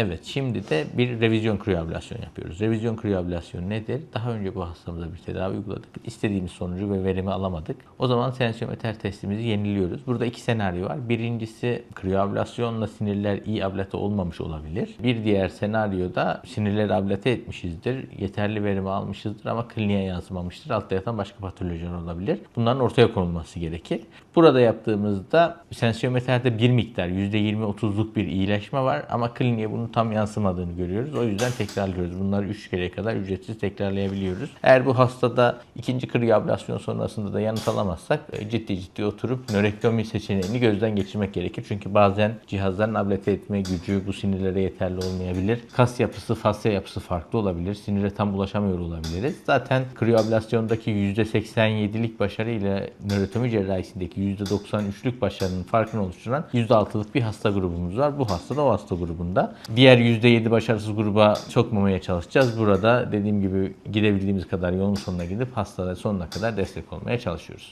Evet, şimdi de bir revizyon kriyoablasyon yapıyoruz. Revizyon kriyoablasyonu nedir? Daha önce bu hastamıza bir tedavi uyguladık. İstediğimiz sonucu ve verimi alamadık. O zaman sensiyometer testimizi yeniliyoruz. Burada iki senaryo var. Birincisi kriyoablasyonla sinirler iyi ablate olmamış olabilir. Bir diğer senaryoda sinirleri ablate etmişizdir. Yeterli verimi almışızdır ama kliniğe yansımamıştır. Altta yatan başka patolojiler olabilir. Bunların ortaya konulması gerekir. Burada yaptığımızda sensiyometerde bir miktar %20-30'luk bir iyileşme var ama kliniğe bunun tam yansımadığını görüyoruz. O yüzden tekrarlıyoruz. Bunları 3 kereye kadar ücretsiz tekrarlayabiliyoruz. Eğer bu hastada ikinci kriyoablasyon sonrasında da yanıt alamazsak e, ciddi ciddi oturup nörektomi seçeneğini gözden geçirmek gerekir. Çünkü bazen cihazların ablate etme gücü bu sinirlere yeterli olmayabilir. Kas yapısı, fasya yapısı farklı olabilir. Sinire tam ulaşamıyor olabiliriz. Zaten kriyoablasyondaki %87'lik başarı ile nörotomi cerrahisindeki %93'lük başarının farkını oluşturan %6'lık bir hasta grubumuz var. Bu hasta da o hasta grubunda. Diğer %7 başarısız gruba sokmamaya çalışacağız. Burada dediğim gibi gidebildiğimiz kadar yolun sonuna gidip hastada sonuna kadar destek olmaya çalışıyoruz.